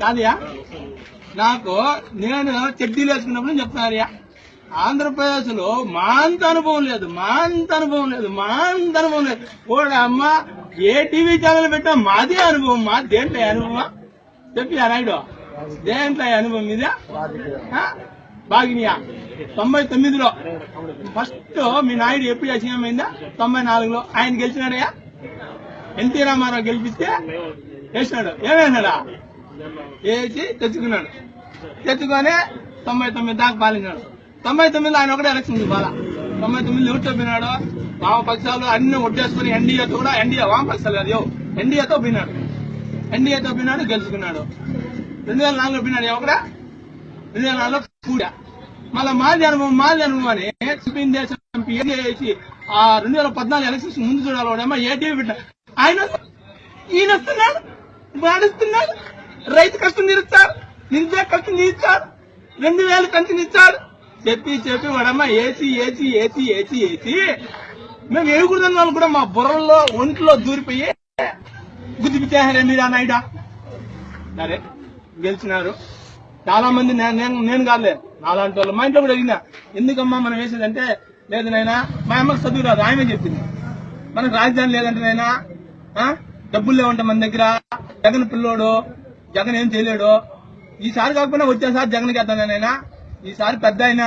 కాదయా నాకు నేను చెడ్డీలు వేసుకున్నప్పుడు చెప్తున్నారయ్యా ఆంధ్రప్రదేశ్లో మా అంత అనుభవం లేదు మా అంత అనుభవం లేదు మా అంత అనుభవం లేదు. ఓడ అమ్మ ఏ టీవీ ఛానల్ పెట్టా మాదే అనుభవం మా దేంట్లో అనుభవమా? చెప్పి నాయుడు? దేంట్లో అనుభవం ఇదే ఆ? బాగినియా? తొంభై తొమ్మిదిలో. ఫస్ట్ మీ నాయుడు ఎప్పుడు చేసినామైందా తొంభై నాలుగులో. ఆయన గెలిచినాడయ్యా? ఎన్టీ రామారావు గెలిపిస్తే చేసినాడు ఏమేసినాడా వేసి తెచ్చుకున్నాడు. తెచ్చుకొని తొంభై తొమ్మిది దాకా పాలించాడు. తొంభై తొమ్మిదిలో ఆయన ఒకటే ఎలక్షన్ ఉంది బాల తొంభై తొమ్మిది ఎవరితో పోయినాడు. వామపక్షాలు అన్ని ఒట్టేసుకుని ఎన్డీఏతో కూడా ఎన్డీఏ వామపక్షాలు కాదు ఎన్డీఏతో పోయినాడు. ఎన్డీఏతో పోయినాడు గెలుచుకున్నాడు. రెండు వేల నాలుగులో పోయినాడు ఒకడా రెండు వేల నాలుగులో కూడా. మళ్ళా మాది అనుభవం మాది అనుభవం అని సుప్రీం దేశం ఎంపీ చేసి ఆ రెండు వేల పద్నాలుగు ఎలక్షన్స్ ముందు చూడాలి వాడేమో ఏ ఆయన ఈయన వస్తున్నాడు. వాడిస్తున్నాడు రైతు కష్టం తీరుస్తారు నిరుద్యోగ కష్టం తీరుస్తారు రెండు వేలు కంచెని ఇచ్చాడు చెప్పి చెప్పి వాడమ్మ AC AC AC AC AC. మేము ఏడుగురుదని వాళ్ళు కూడా మా బుర్రల్లో ఒంట్లో దూరిపోయి గుర్తిపించారు మీరా నాయుడా సరే గెలిచినారు. చాలా మంది నేను నేను- కాదులే నాలాంటి వాళ్ళు. మా ఇంట్లో కూడా అడిగినా ఎందుకమ్మా మనం వేసేదంటే లేదు నాయనా మా అమ్మకి చదువు రాదు ఆమె చెప్పింది. మనకు రాజధాని లేదంటే నాయనా ఆ? డబ్బులు లేవంట మన దగ్గర జగన్ పిల్లోడు జగన్ ఏం చేయలేడు. ఈసారి కాకపోయినా వచ్చేసారి జగన్ వేద్దాం నాయనా ఈసారి పెద్ద ఆయన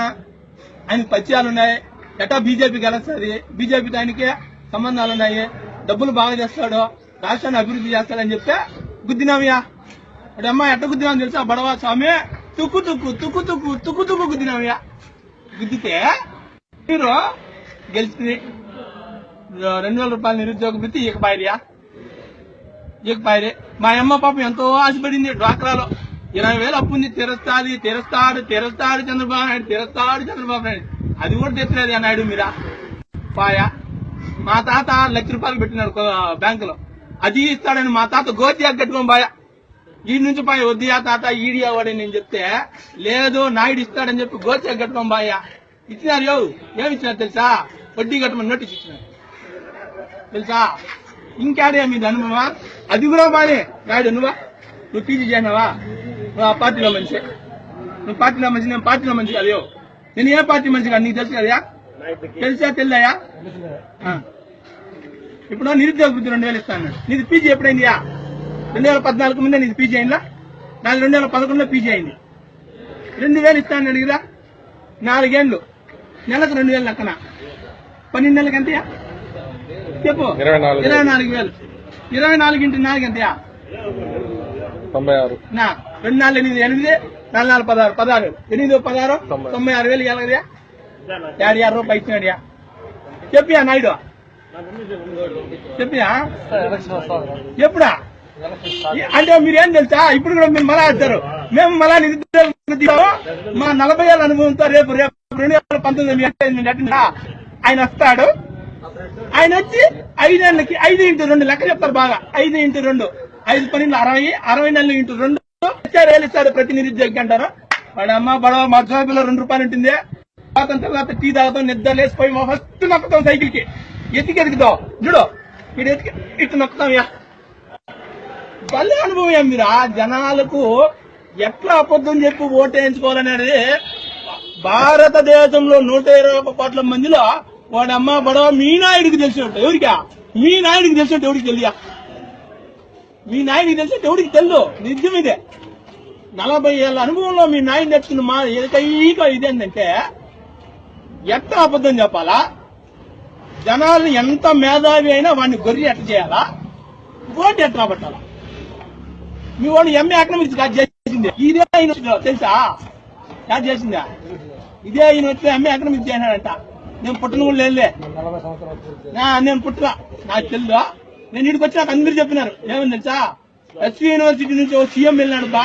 పరిచయాలు ఉన్నాయి. ఎట్టా బీజేపీకి గెలుస్తుంది? బీజేపీ ఆయనకి సంబంధాలు ఉన్నాయి. డబ్బులు బాగా చేస్తాడు రాష్ట్రాన్ని అభివృద్ధి చేస్తాడని చెప్తే గుద్దినామియా అమ్మ ఎట్ట గుద్దినామని తెలుసా? బడవా స్వామి. తుక్కు తుక్కు తుక్కు తుక్కు తుక్కు తుక్కు గుద్దినామయ్యా. గుద్దితే మీరు గెలిచింది రెండు వేల రూపాయల నిరుద్యోగ వృత్తి ఇక పాయరియా ఇక మా అమ్మ పాపం ఎంతో ఆశపడింది డ్వాక్రాలో ఇరవై వేలు అప్పు ఉంది తెరస్తాది తెరస్తాడు తెరస్తాడు చంద్రబాబు నాయుడు తెరస్తాడు చంద్రబాబు నాయుడు అది కూడా తెచ్చలేదు ఆ నాయుడు మీరా పాయా మా తాత లక్ష రూపాయలు పెట్టినాడు బ్యాంకులో అది ఇస్తాడని మా తాత గోతియా కట్టుకొని పాయా ఈ నుంచి పాయ వద్దియా తాత ఈడియా వాడని నేను చెప్తే లేదు నాయుడు ఇస్తాడని చెప్పి గోతియా కట్టుకొని పాయా ఇచ్చినారు ఏమి ఇచ్చినారు తెలుసా వడ్డీ కట్టమని నోటీస్ ఇచ్చినారు తెలుసా ఇంకాడే మీద అనుభవా అది కూడా బానే. నాయుడు నువ్వా? నువ్వు పీజీ చేసినావా? నువ్వు ఆ పార్టీలో మంచి నువ్వు పార్టీలో మంచి నేను పార్టీలో మంచి కాదు నేను ఏ పార్టీ మంచి కాదు నీకు తెలుసు కదా తెలుసా తెల్లయా? ఇప్పుడు నిరుద్యోగ వృత్తి రెండు వేలు ఇస్తాను. నీది పీజీ ఎప్పుడైందియా రెండు వేల పద్నాలుగు ముందే నీది పీజీ అయిందా? నాది రెండు వేల పదకొండులో పీజీ అయింది. రెండు వేలు ఇస్తాను అడిగిరా? నాలుగేళ్ళు నెలకు రెండు వేలు లెక్కన? పన్నెండు నెలలకు ఎంతయా చెప్పు. ఇరవై నాలుగు. ఇరవై నాలుగు వేలు. ఇరవై నాలుగు ఇంటి నాలుగు ఎంతయా తొంభై ఆరు. నా రెండు నాలుగు ఎనిమిది ఎనిమిది నాలుగు నాలుగు పదహారు పదహారు ఎనిమిది పదహారు తొంభై. ఆరు వేలు ఇవ్వాలి ఏడు ఆరు రూపాయలు ఇచ్చినాడియా చెప్పియా నాయుడు. చెప్పియా ఎప్పుడా? అంటే మీరేం తెలుసా? ఇప్పుడు కూడా మీరు మళ్ళా ఆడతారు మేము వృత్తిలో మా నలభై ఏళ్ళ అనుభవంతో రేపు రేపు రెండు వేల పంతొమ్మిది ఆయన వస్తాడు. ఆయన వచ్చి ఐదేళ్ళకి ఐదు ఇంటూ రెండు లెక్క చెప్తారు బాగా. ఐదు ఇంటూ రెండు. ఐదు పన్నెండు అరవై అరవై నెలలు ఇంటూ రెండు. ఇచ్చారు వేలు ఇస్తాడు ప్రతి నిరుద్యోగి అంటారు. వాడు అమ్మ బడవ మా రెండు రూపాయలు ఉంటుంది తర్వాత తర్వాత టీ తాగుతాం నిద్ర లేసిపోయి మా ఫస్ట్ నొక్కుతాం సైకిల్కి ఎతికి ఎదుగుతాం చూడు ఇటు ఎతికి ఇటు నొక్కుతాం యా. భలే అనుభవం మీరు. ఆ జనాలకు ఎట్లా అబద్ధం చెప్పి ఓటేయించుకోవాలనేది భారతదేశంలో నూట ఇరవై ఒక కోట్ల మందిలో వాడమ్మ బడవ మీ నాయుడికి తెలిసినట్టు ఎవరికా? మీ నాయుడికి తెలిసినట్టు ఎవరికి తెలియా? మీ నాయుడికి తెలిసినట్టు ఎవరికి తెలియదు నిజం ఇదే నలభై ఏళ్ళ అనుభవంలో మీ నాయుడు నేర్చుకున్న మా ఏకైక ఇదేంటంటే ఎంత అబద్ధం చెప్పాలా? జనాలు ఎంత మేధావి అయినా వాడిని గొర్రె ఎట్లా చేయాలా? ఓటు ఎట్లా పట్టాలా మీ వాడు ఎంఏ ఎకనామిక్స్ కాదు చేసింది. ఇదే యూనివర్సిటీలో తెలుసా? కాదు చేసిందా? ఇదే యూనివర్సిటీలో ఎంఏ ఎకనామిక్స్ చేసినాడంట. నేను పుట్టను కూడా లేదులే నేను పుట్టలా. నాకు తెలుదా నేను ఇక్కడికి వచ్చి నాకు అందరు చెప్పినారు. ఏమని తెలుసా? ఎస్వి యూనివర్సిటీ నుంచి ఓ సీఎం వెళ్ళినాడు బా.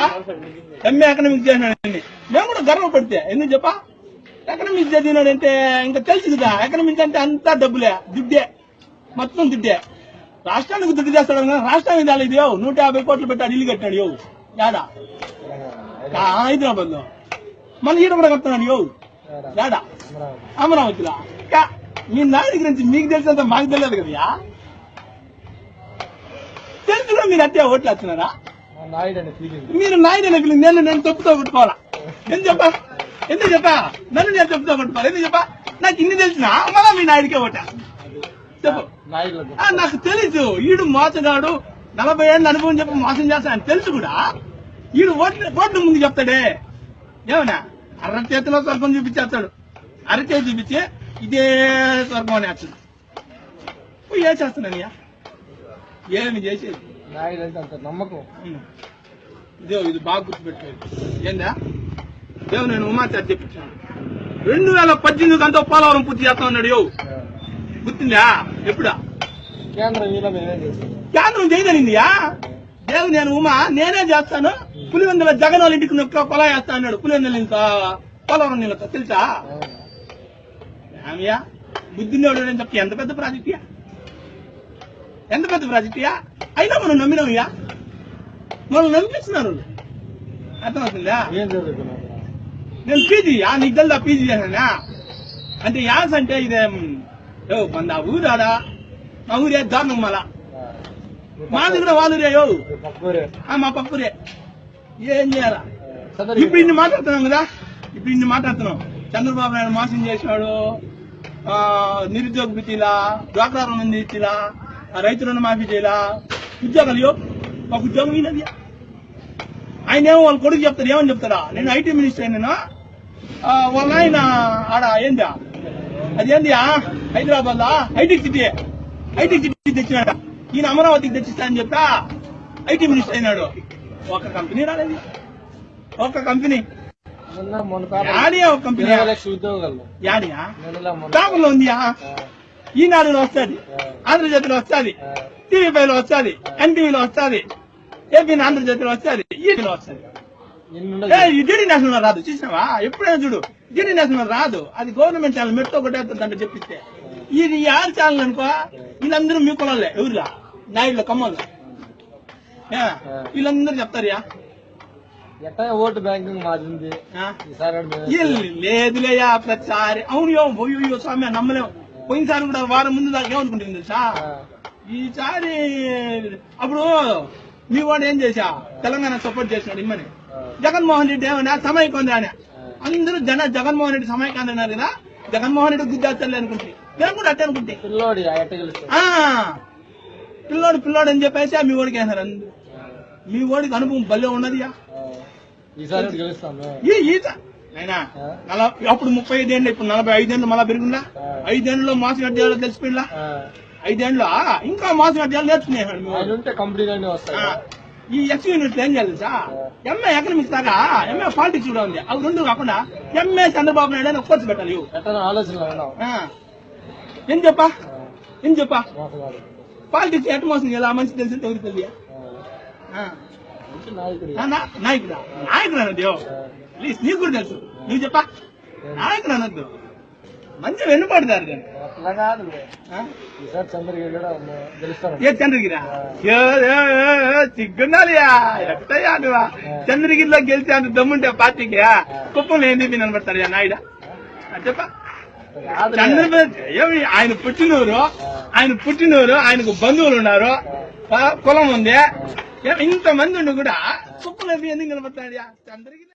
ఎంఏ ఎకనామిక్స్ చేసినాడు మేము కూడా గర్వపడితే. ఎందుకు చెప్పా? ఎకనామిక్స్ చదివినాడంటే ఇంకా తెలుసు కదా. ఎకనామిక్స్ అంటే అంతా డబ్బులే. దుడ్డే. మొత్తం దుడ్డే. రాష్ట్రానికి దుడ్డు చేస్తాడు రాష్ట్రానికి తేలేదు యో నూట యాభై కోట్లు పెట్టాడు ఇల్లు కట్టాడు యో యాడా? హైదరాబాద్లో మన ఈడ కూడా కడుతున్నాడు. యో అమరావతిలో? మీ నాయుడి గురించి మీకు తెలిసినంత మాకు తెలియదు కదా తెలుసు మీరు అట్టే ఓట్లు నాయుడు అని ఫీలింగ్. మీరు నాయన నకిలి నేను నేను తప్పుతో కొట్టుకోవాలా? ఎందుకు చెప్పా? ఎందుకు చెప్పా? నన్ను నేను తప్పుతో కొట్టుకోవాలి? ఎందుకు చెప్పా? నాకు ఇన్ని తెలిసిన? మళ్ళా మీ నాయుడికే ఒకట చెప్పు. నాయుడు నాకు తెలుసు ఈడు మోసగాడు. నలభై ఏళ్ళ అనుభవం చెప్పి మోసం చేస్తానని తెలుసు కూడా. ఈడు ఓట్లు ఓట్లు ముందు చెప్తాడే. ఏమన్నా? అర చేతిలో స్వర్గం చూపించేస్తాడు. అరచేతి చూపించి ఇదే స్వర్గం అని పోయి ఏం చేస్తున్నానయ్యా ఏమి చేసేది? నమ్మకం. ఇదే ఇది బాగా గుర్తుపెట్టుకోండి. ఏందా? దేవు నేను ఉమాచారి చెప్పించాను రెండు వేల పద్దెనిమిది అంతా పోలవరం పూర్తి చేస్తా ఉన్నాడు యో. గుర్తుందా? ఎప్పుడా? కేంద్రం కేంద్రం చేయదనిందియా? దేవు నేను ఉమా నేనే చేస్తాను. పులివెందుల జగన్ వాళ్ళ ఇంటికి నొక్క కొల వేస్తా అన్నాడు. పులివెందుల ఇంత పోలవరం నీళ్ళతో తెలుసా? ఆమెయా బుద్ధినోడు అని చెప్పి ఎంత పెద్ద ప్రాజెక్టుయా ఎంత పెద్ద ప్రాజెక్టుయా అయినా మనం నమ్మినామయ్యా మనం నమ్మిస్తున్నారు వాళ్ళు. అర్థమవుతుందా నేను పీజీ ఆ నీకు తెలుదా పీజీ చేశానా? అంటే యాస్ అంటే ఇదే మన ఊరాడా మా ఊరే దారుణం మళ్ళా. మాది కూడా వాళ్ళురే యో పక్కూరే ఆ, మా పక్కరే ఏం చేయాలా? ఇప్పుడు ఇన్ని మాట్లాడుతున్నాం కదా? ఇప్పుడు ఇన్ని మాట్లాడుతున్నాం. చంద్రబాబు నాయుడు మోసం చేసినాడు ఆ, నిరుద్యోగ వృత్తిలా డ్వాక్రా రుణం తీసిలా రైతు రుణమాఫీ చేయాలా. ఉద్యోగాలు మాకు ఉద్యోగం ఈయనది. ఆయన ఏమో వాళ్ళ కొడుకు చెప్తాడు ఏమని చెప్తాడా? నేను ఐటీ మినిస్టర్ నేను వాళ్ళ ఆయన ఆడ ఏందా? అదేంది Hyderabad hitech city. Hitech city తెచ్చినాడు? ఈయన అమరావతికి తెచ్చిస్తా అని చెప్పా ఐటీ మినిస్టర్ అయినాడు. ఒక కంపెనీ రాలేదు. ఒక కంపెనీ. మొన్న మొన్న పేపర్ యాడి ఒక కంపెనీ? యాడియా? ఉందియా? ఆ, ఈనాడులో వస్తుంది. ఆంధ్రజ్యోతిలో వస్తుంది. టీవీ ఫైవ్లో వస్తుంది ఎన్టీవీలో వస్తుంది. ఏపీ ఆంధ్రజ్యోతిలో వస్తుంది. ఈటీలో వస్తుంది. డిడి నేషనల్ రాదు. చూసినావా? ఎప్పుడైనా చూడు. డిడి నేషనల్ రాదు. అది గవర్నమెంట్ ఛానల్ మెట్తో కొట్టేస్తుందంటే చెప్పిస్తే ఇది యార్ ఛానల్ అనుకో వీళ్ళందరూ మీ కులాలే ఎవరులా నాయుడులో కమ్మలు. వీళ్ళందరూ చెప్తారు ఎట్టా ఓటు బ్యాంకింగ్ మారింది లేదులేయా ప్రతిసారి. అవును యో అయ్యో స్వామి నమ్మలేం. పోయినసారి కూడా వారం ముందు దాకా ఏమనుకుంటుంది తెలుసా? ఈసారి అప్పుడు మీ వాడు ఏం చేశా? తెలంగాణ సపోర్ట్ చేసినాడు ఇమ్మని. జగన్మోహన్ రెడ్డి ఏమన్నా సమైక్యం అని అందరూ జన జగన్మోహన్ రెడ్డి సమైక్యం అన్నారు కదా జగన్మోహన్ రెడ్డి గుద్దేస్తాడు అనుకుంటే. నేను కూడా అట్టే అనుకుంటే. పిల్లోడి పిల్లోడు అని చెప్పేసి మీ ఓడికి వేసినారు అందరూ మీ ఓడికి అనుభవం భలే ఉన్నదియా? ఈత అయినా అప్పుడు ముప్పై ఐదేళ్ళు ఇప్పుడు నలభై ఐదేళ్ళు మళ్ళా పెరుగుందా? ఐదేళ్ళలో మాసం అడ్డేయాలో తెలిసిపోయిందా ఐదేళ్ళు ఇంకా మాసం వస్తాయి. ఆ, ఈ ఎక్స్ యూనిట్ ఏం చేయాలి సార్ ఎంఏ ఎకనామిక్స్ దాకా ఎంఏ పాలిటిక్స్ కూడా ఉంది. అవి రెండు కాకుండా ఎంఏ చంద్రబాబు నాయుడు అని కోర్సు పెట్టాలి. ఏం చెప్పా? ఏం చెప్పా? పాలిటిక్స్ ఎట్ మోసం ఎలా మంచి తెలిసి ఎవరికి తెలియ నాయకుడు. నాయకుడా? అన్నది ప్లీజ్ నీకు కూడా తెలుసు. నువ్వు చెప్పా. నాయకుడు అనొద్దు మంచి వెన్నుపడతారు ఏ చంద్రగిరా? సిగ్గున్నాలియా నువ్వా? చంద్రగిరిలో గెలిచి అంత దమ్ముంటే పార్టీకి కుప్పంలో ఏంది నిలబడతాడు నాయుడు? చెప్పా. చంద్రబాబు ఏమి? ఆయన పుట్టినూరు ఆయన పుట్టినూరు ఆయనకు బంధువులు ఉన్నారు. కులం ఉంది. ఏమి? ఇంత మంది ఉండి కూడా కుప్పంలో ఎందుకు నిలబడతాడు చంద్రగిరి